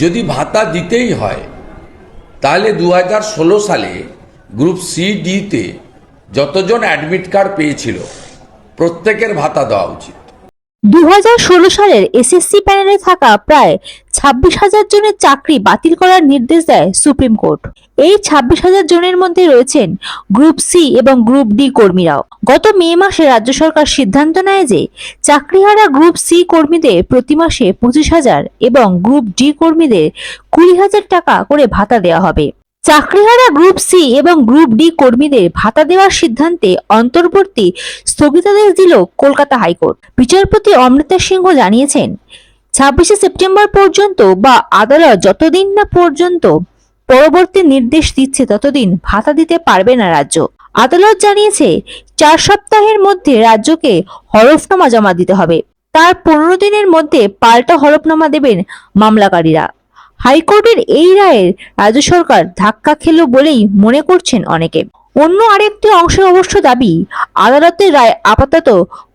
যদি ভাতা দিতেই হয়, তাহলে দু হাজার ষোলো সালে গ্রুপ সি ডিতে যতজন অ্যাডমিট কার্ড পেয়েছিল, প্রত্যেকের ভাতা দেওয়া উচিত। দু হাজার ষোলো সালের এসএসসি প্যানেলে থাকা প্রায় ছাব্বিশ হাজার জনের চাকরি বাতিল করার নির্দেশ দেয় সুপ্রিম কোর্ট। এই ছাব্বিশ হাজার জনের মধ্যে রয়েছেন গ্রুপ সি এবং গ্রুপ ডি কর্মীরাও। গত মে মাসে রাজ্য সরকার সিদ্ধান্ত নেয় যে চাকরিহারা গ্রুপ সি কর্মীদের প্রতি মাসে পঁচিশ হাজার এবং গ্রুপ ডি কর্মীদের কুড়ি হাজার টাকা করে ভাতা দেওয়া হবে। চাকরিহারা গ্রুপ সি এবং গ্রুপ ডি কর্মীদের ভাতা দেওয়ার সিদ্ধান্তে অন্তর্বর্তী স্থগিতাদেশ দিল কলকাতা হাইকোর্ট। বিচারপতি অমৃতা সিংহ জানিয়েছেন ছাব্বিশে সেপ্টেম্বর পর্যন্ত বা আদালত যতদিন না পর্যন্ত পরবর্তী নির্দেশ দিচ্ছে, ততদিন ভাতা দিতে পারবে না রাজ্য। আদালত জানিয়েছে, চার সপ্তাহের মধ্যে রাজ্যকে হরফনামা জমা দিতে হবে। তার পনেরো দিনের মধ্যে পাল্টা হরফনামা দেবেন মামলাকারীরা। হাইকোর্টের এই রায়ের রাজ্য সরকার ধাক্কা খেল বলেই মনে করছেন অনেকে। অন্য আরেকটি অংশের অবশ্য দাবি, আদালতের রায় আপাতত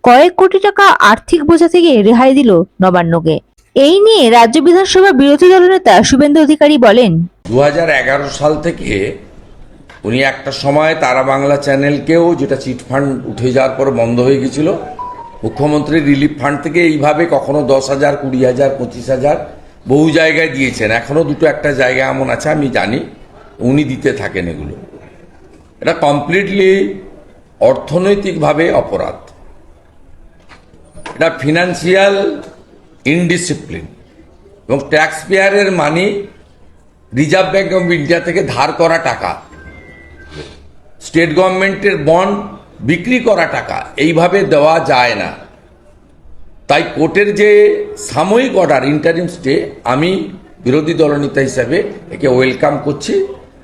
কয়েক কোটি টাকা আর্থিক বোঝা থেকে রেহাই দিল নবান্নকে। এই নিয়ে রাজ্য বিধানসভা বিরোধী দলনেতা শুভেন্দু অধিকারী বলেন, দু হাজার এগারো সাল থেকে উনি একটা সময় তারা বাংলা চ্যানেলকেও যেটা চিট ফান্ড উঠে যাওয়ার পর বন্ধ হয়ে গেছিল, মুখ্যমন্ত্রী রিলিফ ফান্ড থেকে এইভাবে কখনো দশ হাজার, কুড়ি হাজার, পঁচিশ হাজার বহু জায়গায় দিয়েছেন। এখনও দুটো একটা জায়গা এমন আছে, আমি জানি, উনি দিতে থাকেন এগুলো। এটা কমপ্লিটলি অর্থনৈতিকভাবে অপরাধ। এটা ফিনান্সিয়াল ইনডিসিপ্লিন এবং ট্যাক্স পেয়ারের money reserve bank of India থেকে ধার করা টাকা স্টেট গভর্নমেন্টের বন্ড বিক্রি করা টাকা, এইভাবে দেওয়া যায় না। তাই কোর্টের যে সাময়িক অর্ডার ইন্টারিম স্টে আমি বিরোধী দলনেতা হিসাবে একে ওয়েলকাম করছি।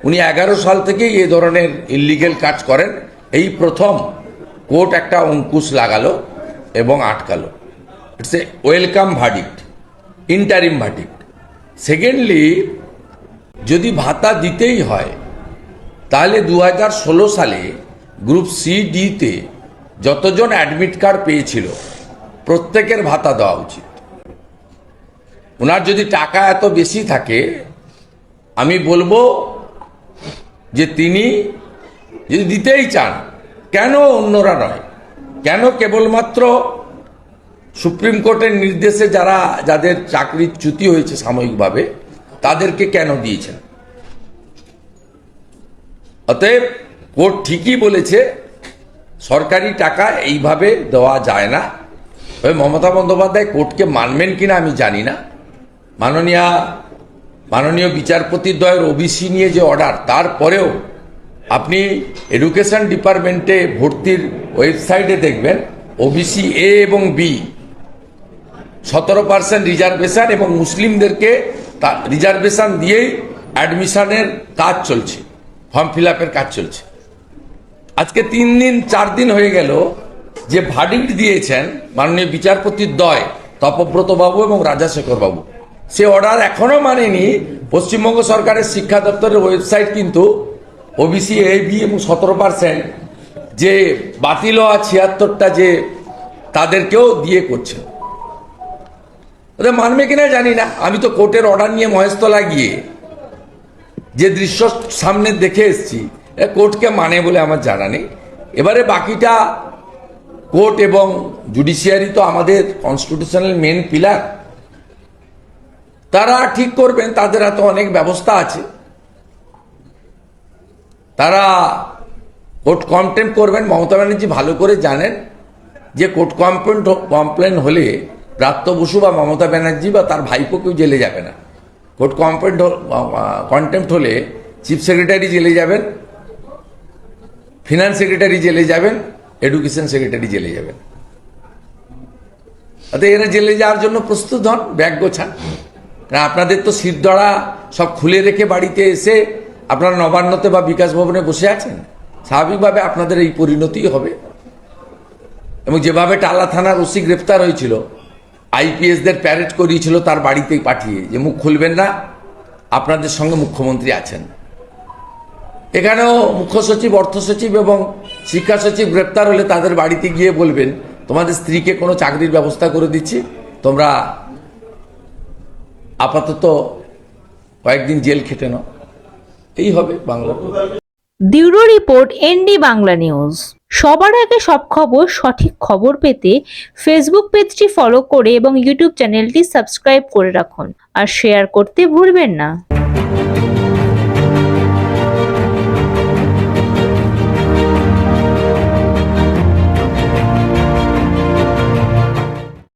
উনি এগারো সাল থেকেই এ ধরনের ইলিগেল কাজ করেন। এই প্রথম কোর্ট একটা অঙ্কুশ লাগালো এবং আটকালো। It's a welcome verdict interim verdict secondly যদি ভাতা দিতেই হয়, তাহলে দু হাজার ষোলো সালে গ্রুপ সি ডিতে যতজন অ্যাডমিট কার্ড পেয়েছিল, প্রত্যেকের ভাতা দেওয়া উচিত। ওনার যদি টাকা এত বেশি থাকে, আমি বলব যে তিনি যদি দিতেই চান, কেন অন্যরা নয়? কেন কেবলমাত্র সুপ্রিম কোর্টের নির্দেশে যারা, যাদের চাকরির চ্যুতি হয়েছে সাময়িকভাবে, তাদেরকে কেন দিয়েছেন? অতএব কোর্ট ঠিকই বলেছে, সরকারি টাকা এইভাবে দেওয়া যায় না। তবে মমতা বন্দ্যোপাধ্যায় কোর্টকে মানবেন কিনা আমি জানি না। মাননীয় মাননীয় বিচারপতিদ্বয়ের ওবিসি নিয়ে যে অর্ডার তারপরেও আপনি এডুকেশন ডিপার্টমেন্টে ভর্তির ওয়েবসাইটে দেখবেন ওবিসি এ এবং বি সতেরো পার্সেন্ট রিজার্ভেশন এবং মুসলিমদেরকে রিজার্ভেশন দিয়েই অ্যাডমিশনের কাজ চলছে ফর্ম ফিল কাজ চলছে। আজকে তিন দিন, চার দিন হয়ে গেল যে ভার্ডিক্ট দিয়েছেন মাননীয় বিচারপতির দয় তপব্রত বাবু এবং রাজাশেখর বাবু সে অর্ডার এখনও মানেনি। পশ্চিমবঙ্গ সরকারের শিক্ষা দপ্তরের ওয়েবসাইট কিন্তু ওবিসি এ বি এবং সতেরো পার্সেন্ট যে বাতিল হওয়া ছিয়াত্তরটা যে তাদেরকেও দিয়ে করছে। ওদের মানবে কিনা জানি না। আমি তো কোর্টের অর্ডার নিয়ে মহেশতলা গিয়ে যে দৃশ্য সামনে দেখে এসছি কোর্টকে মানে বলে আমার জানা নেই। এবারে বাকিটা কোর্ট এবং জুডিশিয়ারি তো আমাদের কনস্টিটিউশনাল মেন পিলার তারা ঠিক করবেন, তাদের হাতে অনেক ব্যবস্থা আছে। তারা কোর্ট কমপ্লেন করবেন, মমতা ব্যানার্জি ভালো করে জানেন যে কোর্ট কমপ্লেন কমপ্লেন হলে প্রাপ্ত বসু বা মমতা ব্যানার্জি বা তার ভাইপো কেউ জেলে যাবে না। কোর্ট কমপ্লেন কন্টেম্পট হলে চিফ সেক্রেটারি জেলে যাবেন, ফিনান্স সেক্রেটারি জেলে যাবেন, এডুকেশন সেক্রেটারি জেলে যাবেন। অর্থাৎ এরা জেলে যাওয়ার জন্য প্রস্তুত হন, ব্যাগ গোছান। আপনাদের তো শিরদড়া সব খুলে রেখে বাড়িতে এসে আপনারা নবান্নতে বা বিকাশ ভবনে বসে আছেন? স্বাভাবিকভাবে আপনাদের এই পরিণতি হবে। এবং যেভাবে টালা থানার ওসি গ্রেপ্তার হয়েছিল, আইপিএসদের প্যারেড করিয়েছিল তার বাড়িতেই পাঠিয়ে, যে মুখ খুলবেন না, আপনাদের সঙ্গে মুখ্যমন্ত্রী আছেন। এখানেও মুখ্য সচিব, অর্থ সচিব এবং শিক্ষা সচিব গ্রেপ্তার হলে তাদের বাড়িতে গিয়ে বলবেন, তোমাদের স্ত্রীকে কোনো চাকরির ব্যবস্থা করে দিচ্ছি, তোমরা আপাতত কয়েকদিন জেল খেটে নাও। এই হবে Bangla. Bureau report ND Bangla news. সবার আগে সব খবর, সঠিক খবর পেতে ফেসবুক পেজটি ফলো করে এবং ইউটিউব চ্যানেলটি সাবস্ক্রাইব করে রাখুন। আর শেয়ার করতে ভুলবেন না।